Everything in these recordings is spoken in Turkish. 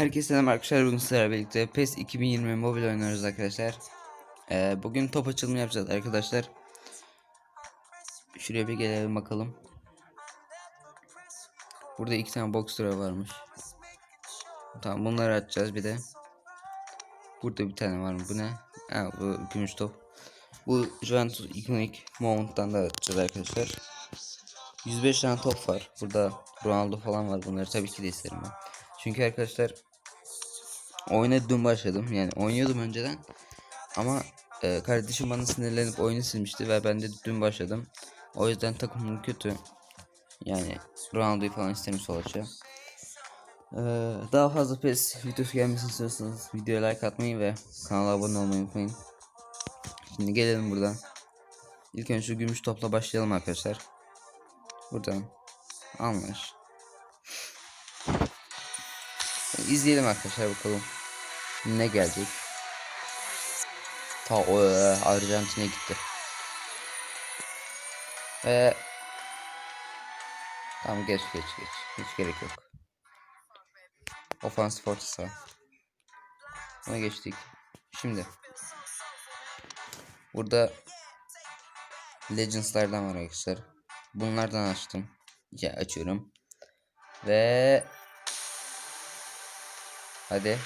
Herkese selam arkadaşlar. Bugün sizlerle birlikte PES 2020 mobil oynuyoruz arkadaşlar. Ee, Bugün top açılımı yapacağız arkadaşlar. Şuraya bir gelelim bakalım. Burada iki tane box tura varmış. Tamam bunları açacağız bir de. Burada bir tane var mı? Bu ne? Ha, bu gümüş top. Bu Juventus Iconic Mount'tan da açacağız arkadaşlar. 105 tane top var. Burada Ronaldo falan var. Bunları tabii ki de isterim ben. Çünkü arkadaşlar oyuna dün başladım. Yani oynuyordum önceden. Ama e, kardeşim bana sinirlenip oyunu silmişti ve ben de dün başladım. O yüzden takımım kötü. Yani Ronaldo'yu falan istemiş olacağım. Ee, daha fazla PES videosu gelmesini istiyorsanız videoya like atmayı ve kanala abone olmayı unutmayın. Şimdi gelelim buradan. İlk önce şu gümüş topla başlayalım arkadaşlar. Buradan anlaş. İzleyelim arkadaşlar bakalım ne gelecek. Ta o e, Arjantin'e gitti. Ve tamam geç geç geç. Hiç gerek yok. Orta saha. Ona geçtik. Şimdi burada Legends'lardan var arkadaşlar. Bunlardan açtım. Ya açıyorum. Ve Hadi.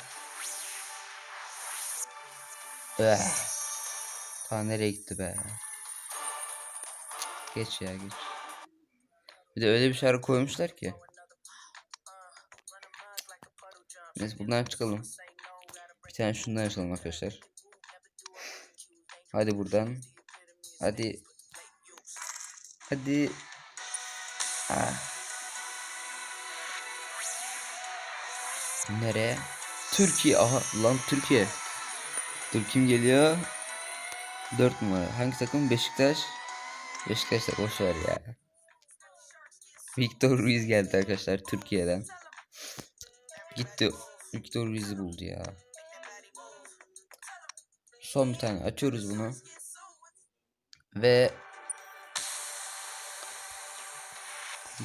Eh. Ta nereye gitti be? Geç ya geç. Bir de öyle bir şarkı koymuşlar ki. Neyse bundan çıkalım. Bir tane şundan açalım arkadaşlar. Hadi buradan. Hadi. Hadi. Ah. Nereye? Türkiye. Aha lan Türkiye. Dur kim geliyor? 4 numara. Hangi takım? Beşiktaş. Beşiktaş'ta boş ver ya. Victor Ruiz geldi arkadaşlar Türkiye'den. Gitti. Victor Ruiz'i buldu ya. Son bir tane açıyoruz bunu. Ve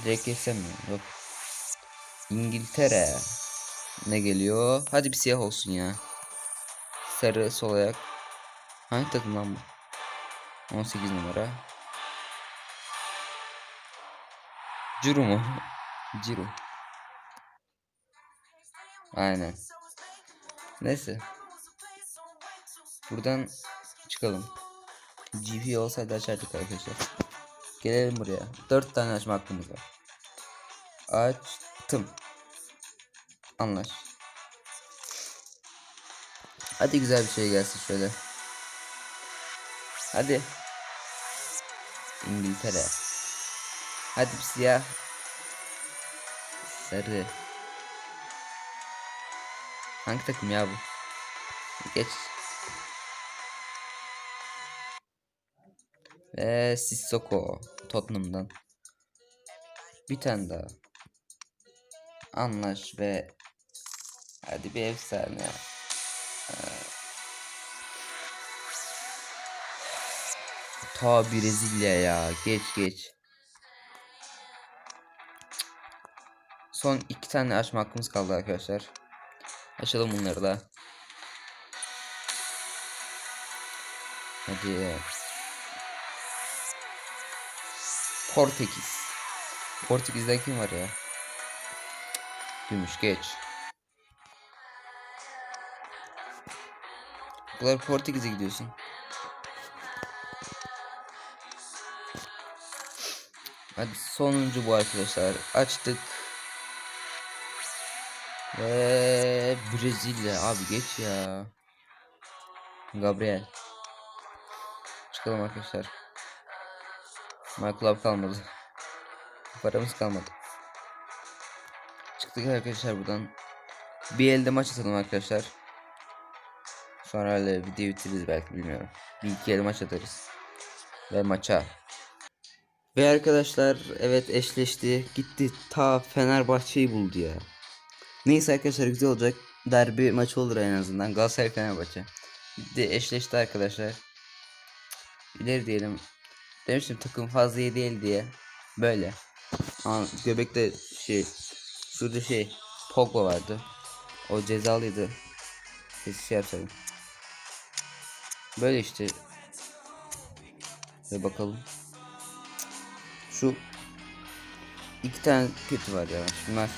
direkt kesem mi? Yok. İngiltere. Ne geliyor? Hadi bir siyah olsun ya. Sarı sol ayak. Hangi takım lan bu? 18 numara. Ciro mu? Ciro. Aynen. Neyse. Buradan çıkalım. GP olsaydı açardık arkadaşlar. Gelelim buraya. 4 tane açma hakkımız var. Açtım. Anlaş. Hadi güzel bir şey gelsin şöyle. Hadi. İngiltere. Hadi bir siyah. Sarı. Hangi takım ya bu? Geç. Ve Sissoko. Tottenham'dan. Bir tane daha. Anlaş ve Hadi bir efsane. Ta Brezilya ya. Geç geç. Son iki tane açma hakkımız kaldı arkadaşlar. Açalım bunları da. Hadi. Portekiz. Portekiz'de kim var ya? Gümüş geç. Bu kadar Portekiz'e gidiyorsun. Hadi sonuncu bu arkadaşlar. Açtık. Ve Brezilya abi geç ya. Gabriel. Çıkalım arkadaşlar. Michael kalmadı. Paramız kalmadı. Çıktık arkadaşlar buradan. Bir elde maç atalım arkadaşlar. Sonra video bitiririz belki bilmiyorum. Bir iki el maç atarız. Ve maça. Ve arkadaşlar evet eşleşti. Gitti ta Fenerbahçe'yi buldu ya. Neyse arkadaşlar güzel olacak. Derbi maçı olur en azından. Galatasaray Fenerbahçe. Gitti eşleşti arkadaşlar. İleri diyelim. Demiştim takım fazla iyi değil diye. Böyle. Ama göbekte şey. Şurada şey. Pogba vardı. O cezalıydı. Kesin şey yapsaydım. Böyle işte. Ve bakalım. Şu iki tane kötü var ya. Şunlar.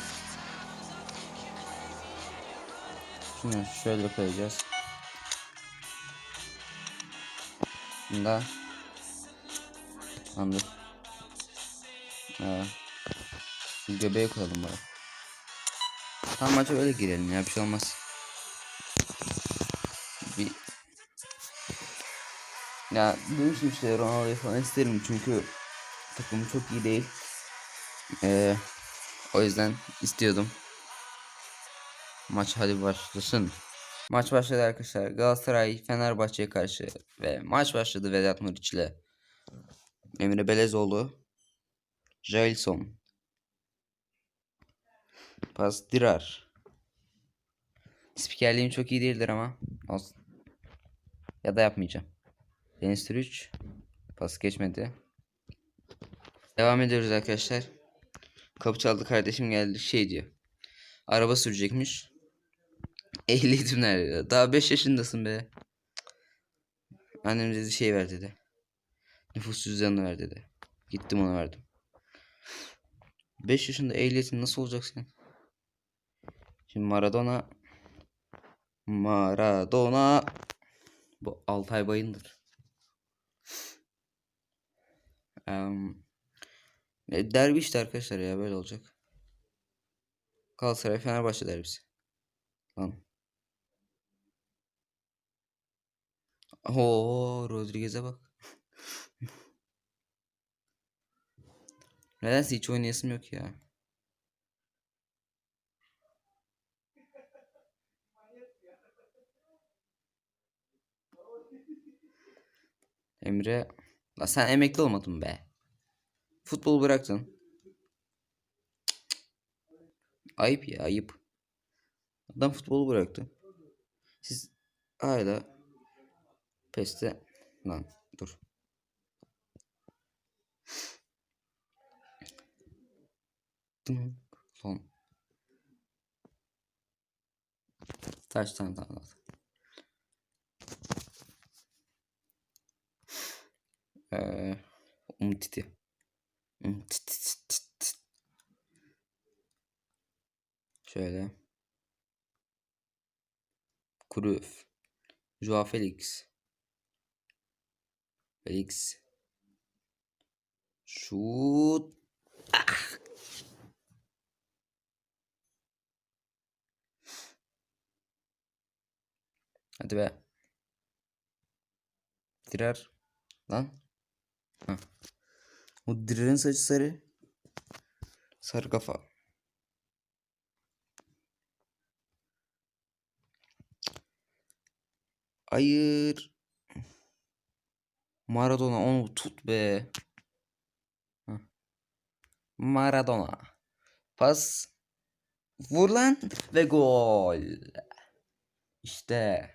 Şunu şöyle koyacağız. Bunda. Ee, şu göbeğe koyalım bari. Tam maça öyle girelim ya bir şey olmaz. Bir ya demiştim işte Ronaldo'yu falan isterim çünkü takımı çok iyi değil. Ee, o yüzden istiyordum. Maç hadi başlasın. Maç başladı arkadaşlar. Galatasaray Fenerbahçe'ye karşı ve maç başladı Vedat Muriç ile. Emre Belezoğlu, Jailson, Pas Dirar. Spikerliğim çok iyi değildir ama olsun. Ya da yapmayacağım. Deniz Türüç. Pas geçmedi. Devam ediyoruz arkadaşlar. Kapı çaldı kardeşim geldi şey diyor. Araba sürecekmiş. Ehliyetim nerede? Daha 5 yaşındasın be. Annem dedi şey ver dedi. Nüfus cüzdanını ver dedi. Gittim ona verdim. 5 yaşında ehliyetin nasıl olacak senin? Şimdi Maradona Maradona bu Altay Bayındır. Um, derbi işte arkadaşlar ya böyle olacak. Galatasaray Fenerbahçe derbisi. Lan. Oo Rodriguez'e bak. Nedense hiç oynayasım yok ya. Emre. La sen emekli olmadın be. Futbol bıraktın. Ayıp ya ayıp. Adam futbolu bıraktı. Siz hala peste lan dur. Son. Kaç tane daha lazım? Ee, Umtiti. Şöyle. Cruyff. Joao Felix. Felix. Şut. Ah! Hadi be. Direr. Lan. Heh. O direrin saçı sarı. Sarı kafa. Hayır. Maradona onu tut be. Maradona. Pas. Vur lan ve gol. İşte.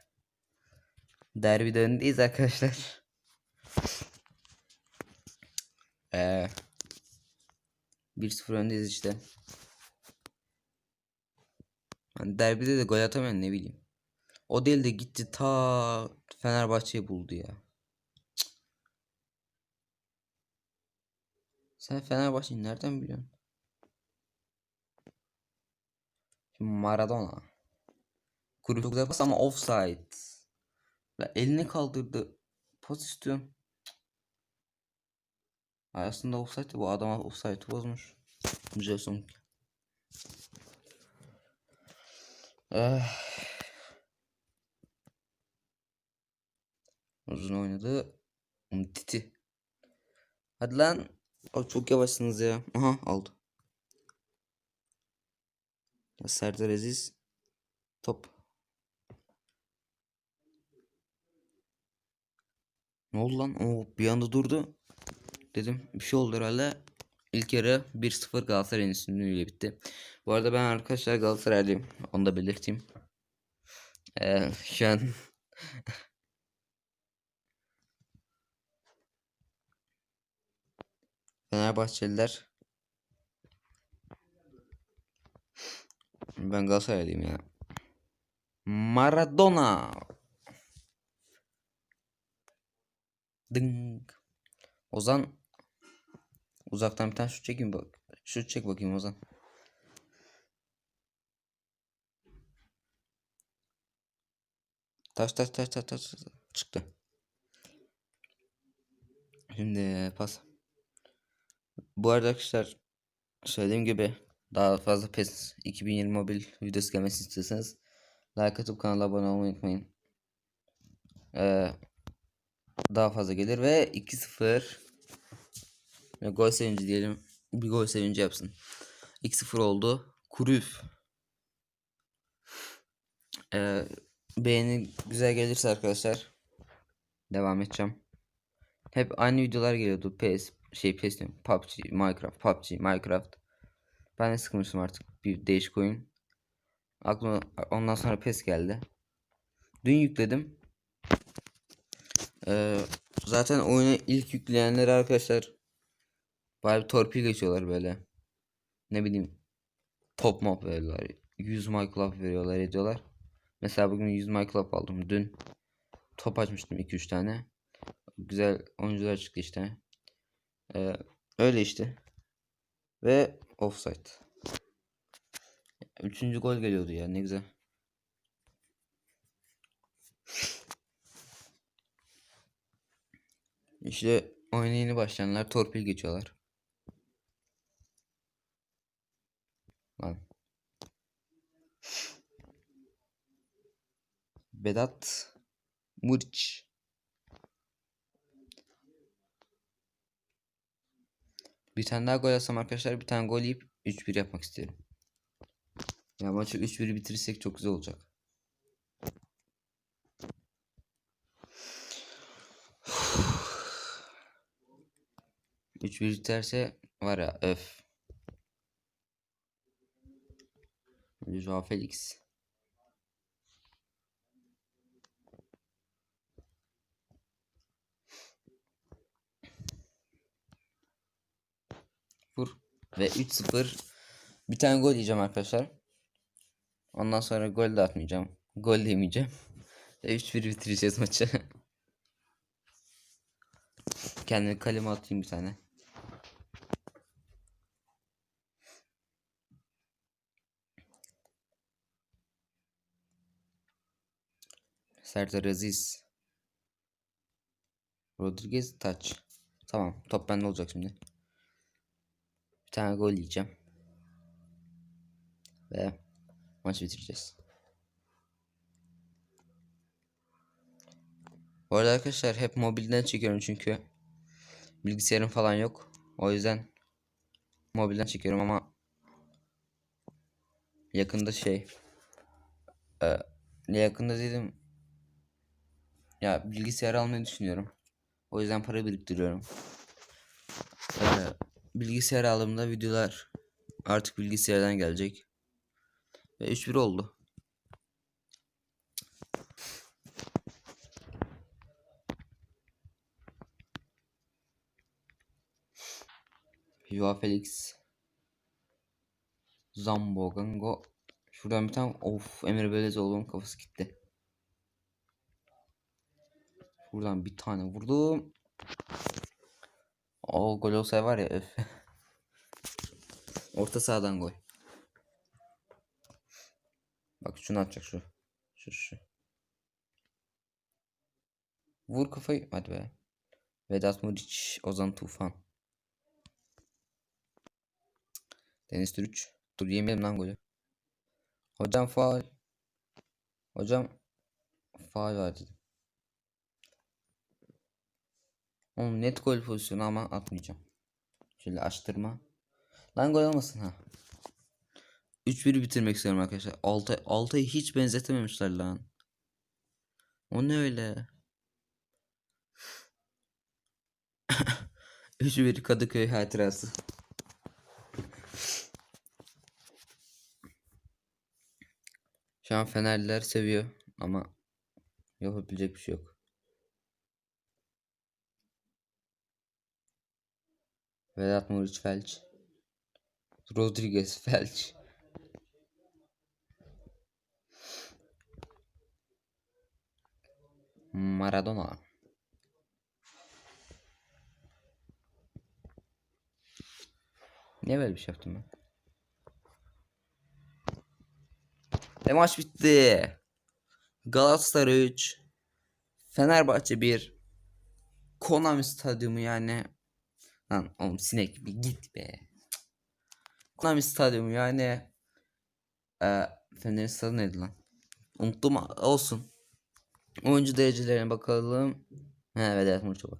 Derbide öndeyiz arkadaşlar. Ee, 1-0 öndeyiz işte. Hani derbide de gol atamayan ne bileyim. O değil de gitti ta Fenerbahçe'yi buldu ya. Cık. Sen Fenerbahçe'yi nereden biliyorsun? Şimdi Maradona. Pas ama offside. Ya elini kaldırdı. Pas. Aslında offside bu adam offside'ı bozmuş. Güzel son. Eh. Uzun oynadı. Titi. Hadi lan. O çok yavaşsınız ya. Aha aldı. Serdar Aziz. Top. Ne oldu lan? Oo, bir anda durdu. Dedim bir şey oldu herhalde. İlk yarı 1-0 Galatasaray'ın üstünlüğüyle bitti. Bu arada ben arkadaşlar Galatasaraylıyım. Onu da belirteyim. Ee, şu an Fenerbahçeliler Ben Galatasaraylıyım ya. Maradona. Ding. Ozan uzaktan bir tane şut çekeyim bak. Şut çek bakayım Ozan. Taş taş taş taş taş çıktı. Şimdi pas. Bu arada arkadaşlar söylediğim gibi daha fazla PES 2020 mobil videosu gelmesini istiyorsanız like atıp kanala abone olmayı unutmayın. Ee, daha fazla gelir ve 2-0 ve gol sevinci diyelim. Bir gol sevinci yapsın. 2-0 oldu. Kurüf. Ee, beğeni güzel gelirse arkadaşlar devam edeceğim. Hep aynı videolar geliyordu. PES, şey PES diyorum. PUBG, Minecraft, PUBG, Minecraft. Ben de sıkılmıştım artık bir değişik oyun. Aklıma ondan sonra PES geldi. Dün yükledim. Ee, zaten oyunu ilk yükleyenler arkadaşlar bayağı bir torpil geçiyorlar böyle. Ne bileyim top mop veriyorlar. 100 Minecraft veriyorlar ediyorlar. Mesela bugün 100 Minecraft aldım. Dün top açmıştım 2-3 tane. Güzel oyuncular çıktı işte. Ee, öyle işte. Ve offside. Üçüncü gol geliyordu ya ne güzel. İşte oyuna yeni başlayanlar torpil geçiyorlar. Lan. Vedat Muriç. Bir tane daha gol atsam arkadaşlar bir tane gol yiyip 3-1 yapmak istiyorum. Ya maçı 3-1 bitirirsek çok güzel olacak. Üç bir biterse var ya öf. Joao Felix. Vur. Ve 3-0. Bir tane gol yiyeceğim arkadaşlar. Ondan sonra gol de atmayacağım. Gol de yemeyeceğim. Ve 3-1 bitireceğiz maçı. Kendime kaleme atayım bir tane. Serdar Aziz. Rodriguez taç. Tamam top bende olacak şimdi. Bir tane gol yiyeceğim. Ve maç bitireceğiz. Bu arada arkadaşlar hep mobilden çekiyorum çünkü bilgisayarım falan yok. O yüzden mobilden çekiyorum ama yakında şey e, yakında dedim ya bilgisayar almayı düşünüyorum. O yüzden para biriktiriyorum. Ee, bilgisayar aldığımda videolar artık bilgisayardan gelecek. Ve 3-1 oldu. Joao Felix. Zambo Gango. Şuradan bir tane of Emre Belezoğlu'nun kafası gitti. Buradan bir tane vurdum. O gol olsa var ya öf. Orta sahadan gol. Bak şunu atacak şu. Şu şu. Vur kafayı. Hadi be. Vedat Muriç, Ozan Tufan. Deniz Türüç. Dur yemeyelim lan golü. Hocam faal. Hocam faal var dedim. Oğlum net gol pozisyonu ama atmayacağım. Şöyle açtırma. Lan gol olmasın ha. 3-1 bitirmek istiyorum arkadaşlar. Altay, Altay'ı hiç benzetememişler lan. O ne öyle? 3-1 Kadıköy hatırası. Şu an Fenerliler seviyor ama yapabilecek bir şey yok. Vedat Muriç Felç. Rodriguez Felç. Maradona. Niye böyle bir şey yaptım ben? Ve maç bitti. Galatasaray 3. Fenerbahçe 1. Konami stadyumu yani. Lan oğlum sinek bir git be. Konami stadyumu yani. Ee, Fener'in stadı neydi lan? Unuttum olsun. Oyuncu derecelerine bakalım. He Vedat Murçova.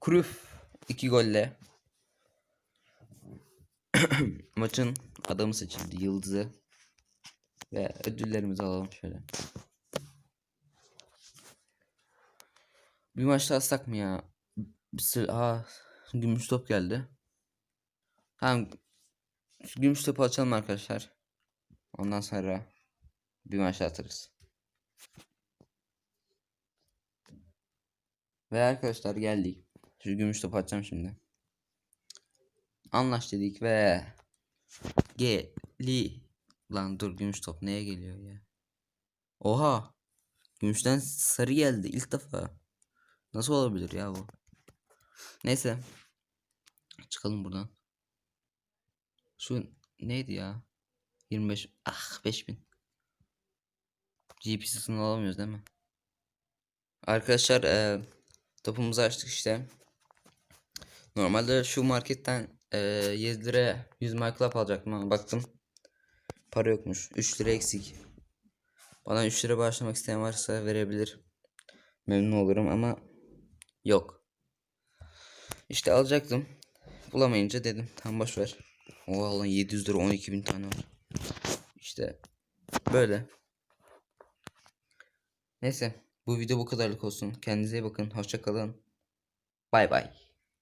Kruf 2 golle. Maçın adamı seçildi. Yıldızı. Ve ödüllerimizi alalım şöyle. Bir maç daha atsak mı ya? Bir sı- Aa, gümüş top geldi. Tamam. Şu gümüş topu açalım arkadaşlar. Ondan sonra bir maç atarız. Ve arkadaşlar geldik. Şu gümüş topu açacağım şimdi. Anlaş dedik ve geli lan dur gümüş top neye geliyor ya? Oha. Gümüşten sarı geldi ilk defa. Nasıl olabilir ya bu? Neyse. Çıkalım buradan. Şu neydi ya? 25 ah 5000. GP'sini alamıyoruz değil mi? Arkadaşlar eee topumuzu açtık işte. Normalde şu marketten eee 7 liraya 100 My Club alacaktım ama baktım. Para yokmuş. 3 lira eksik. Bana 3 lira bağışlamak isteyen varsa verebilir. Memnun olurum ama yok. İşte alacaktım. Bulamayınca dedim tam boş ver. Oha lan 700 lira 12 bin tane var. İşte böyle. Neyse bu video bu kadarlık olsun. Kendinize iyi bakın. Hoşça kalın. Bay bay.